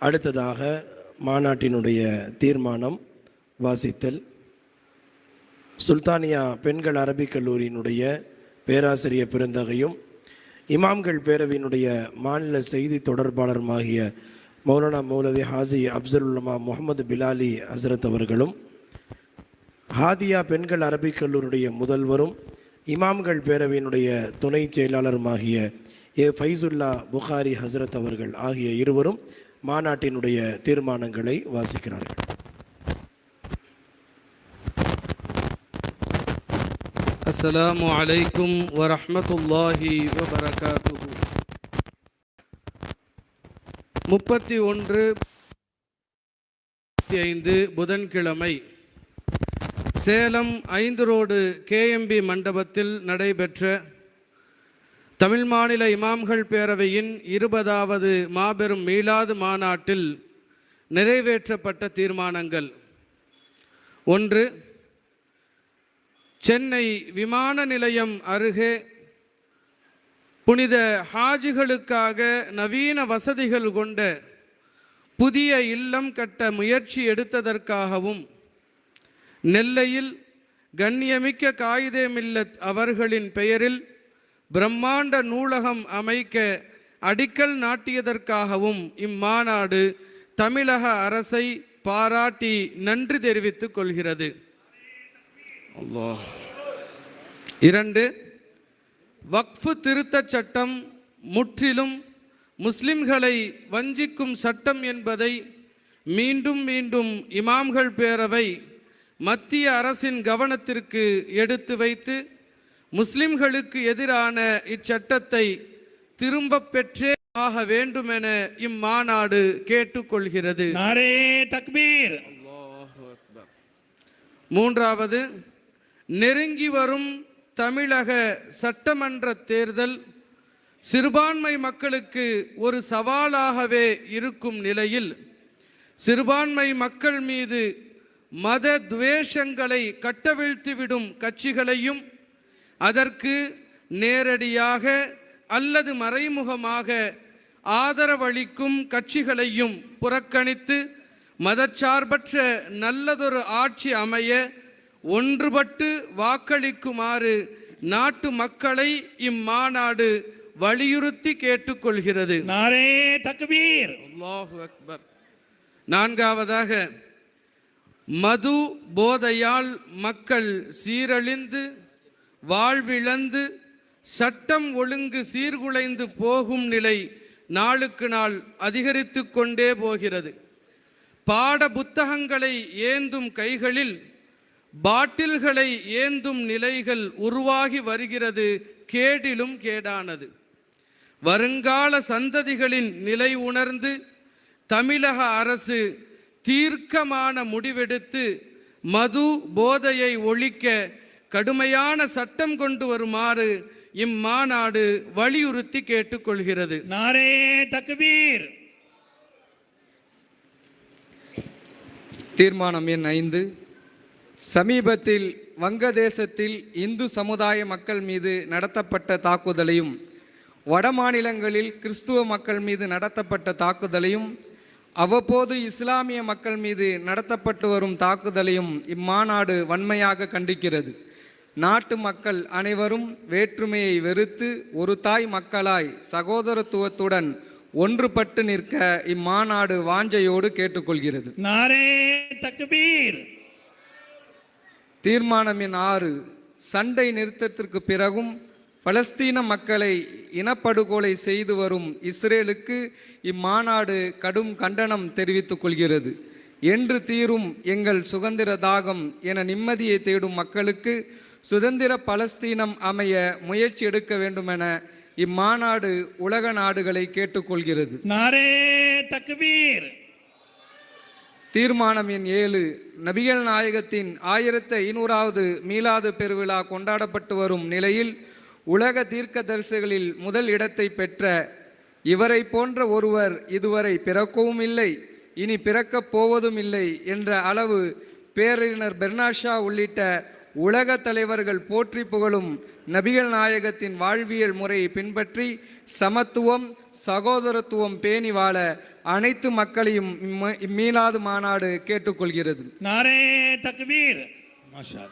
அடுத்ததாக மாநாட்டினுடைய தீர்மானம் வாசித்தல். சுல்தானியா பெண்கள் அரபிக் கல்லூரியினுடைய பேராசிரியர் பெருந்தகையும் இமாம்கள் பேரவையினுடைய மாநில செய்தி தொடர்பாளருமாகிய மௌலானா மௌலவி ஹாஜி அப்சலுல்லமா முகமது பிலாலி ஹசரத் அவர்களும் ஹாதியா பெண்கள் அரபிக் கல்லூரியுடைய முதல்வரும் இமாம்கள் பேரவையினுடைய துணை செயலாளருமாகிய ஏ ஃபைசுல்லா புகாரி ஹசரத் அவர்கள் ஆகிய இருவரும் மாநாட்டினுடைய தீர்மானங்களை வாசிக்கிறார்கள். அஸ்லாம் வலைக்கும் வரமத்துல்லாஹி வபரகாத்து முப்பத்தி ஒன்று ஐந்து புதன்கிழமை சேலம் ஐந்து ரோடு கேஎம்பி மண்டபத்தில் நடைபெற்ற தமிழ் மாநில இமாம்கள் பேரவையின் இருபதாவது மாபெரும் மீளாது மாநாட்டில் நிறைவேற்றப்பட்ட தீர்மானங்கள். ஒன்று சென்னை விமான நிலையம் அருகே புனித ஹாஜிகளுக்காக நவீன வசதிகள் கொண்ட புதிய இல்லம் கட்ட முயற்சி எடுத்ததற்காகவும் நெல்லையில் கண்ணியமிக்க காயிதே மில்லத் அவர்களின் பெயரில் பிரம்மாண்ட நூலகம் அமைக்க அடிக்கல் நாட்டியதற்காகவும் இம்மாநாடு தமிழக அரசை பாராட்டி நன்றி தெரிவித்துக் கொள்கிறது. இரண்டு வக்ஃபு திருத்தச் சட்டம் முற்றிலும் முஸ்லிம்களை வஞ்சிக்கும் சட்டம் என்பதை மீண்டும் மீண்டும் இமாம்கள் பேரவை மத்திய அரசின் கவனத்திற்கு எடுத்து வைத்து முஸ்லிம்களுக்கு எதிரான இச்சட்டத்தை திரும்ப பெற்றே ஆக வேண்டும் என இம்மாநாடு கேட்டுக்கொள்கிறது. தக்பீர். மூன்றாவது நெருங்கி வரும் தமிழக சட்டமன்ற தேர்தல் சிறுபான்மை மக்களுக்கு ஒரு சவாலாகவே இருக்கும் நிலையில் சிறுபான்மை மக்கள் மீது மத துவேஷங்களை கட்டவிழ்த்துவிடும் கட்சிகளையும் அதற்கு நேரடியாக அல்லது மறைமுகமாக ஆதரவளிக்கும் கட்சிகளையும் புறக்கணித்து மதச்சார்பற்ற நல்லதொரு ஆட்சி அமைய ஒன்றுபட்டு வாக்களிக்குமாறு நாட்டு மக்களை இம்மாநாடு வலியுறுத்தி கேட்டுக்கொள்கிறது. நாரே தக்பீர். அல்லாஹு நான்காவதாக மது போதையால் மக்கள் சீரழிந்து வாழ்விழந்து சட்டம் ஒழுங்கு சீர்குலைந்து போகும் நிலை நாளுக்கு நாள் அதிகரித்து கொண்டே போகிறது. பாட புத்தகங்களை ஏந்தும் கைகளில் பாட்டில்களை ஏந்தும் நிலைகள் உருவாகி வருகிறது கேடிலும் கேடானது. வருங்கால சந்ததிகளின் நிலை உணர்ந்து தமிழக அரசு தீர்க்கமான முடிவெடுத்து மது போதையை ஒழிக்க கடுமையான சட்டம் கொண்டு வருமாறு இம்மாநாடு வலியுறுத்தி கேட்டுக்கொள்கிறது. நாரே தக்பீர். தீர்மானம் எண் ஐந்து. சமீபத்தில் வங்கதேசத்தில் இந்து சமுதாய மக்கள் மீது நடத்தப்பட்ட தாக்குதலையும் வடமாநிலங்களில் கிறிஸ்துவ மக்கள் மீது நடத்தப்பட்ட தாக்குதலையும் அவ்வப்போது இஸ்லாமிய மக்கள் மீது நடத்தப்பட்டு வரும் தாக்குதலையும் இம்மாநாடு வன்மையாக கண்டிக்கிறது. நாட்டு மக்கள் அனைவரும் வேற்றுமையை வெறுத்து ஒரு தாய் மக்களாய் சகோதரத்துவத்துடன் ஒன்றுபட்டு நிற்க இம்மாநாடு வாஞ்சையோடு கேட்டுக்கொள்கிறது. நாரே தக்பீர். தீர்மானமின் ஆறு. சண்டை நிறுத்தத்திற்கு பிறகும் பலஸ்தீன மக்களை இனப்படுகொலை செய்து வரும் இஸ்ரேலுக்கு இம்மாநாடு கடும் கண்டனம் தெரிவித்துக் கொள்கிறது. என்று தீரும் எங்கள் சுதந்திர தாகம் என நிம்மதியை தேடும் மக்களுக்கு சுதந்திர பலஸ்தீனம் அமைய முயற்சி எடுக்க வேண்டுமென இம்மாநாடு உலக நாடுகளை கேட்டுக்கொள்கிறது. நாரே தீர்மானம் எண் ஏழு நபிகள் நாயகத்தின் ஆயிரத்தி ஐநூறாவது மீலாது பெருவிழா கொண்டாடப்பட்டு வரும் நிலையில் உலக தீர்க்க தீர்க்கதரிசிகளில் முதல் இடத்தை பெற்ற இவரை போன்ற ஒருவர் இதுவரை பிறக்கவும் இல்லை இனி பிறக்கப் போவதும் இல்லை என்ற அளவு பேரறிஞர் பெர்னாஷா உள்ளிட்ட உலக தலைவர்கள் போற்றி புகழும் நபிகள் நாயகத்தின் வாழ்வியல் முறையை பின்பற்றி சமத்துவம் சகோதரத்துவம் பேணி வாழ அனைத்து மக்களையும் மீனாது மாநாடு கேட்டுக்கொள்கிறது. நாரே தக்பீர். மாஷா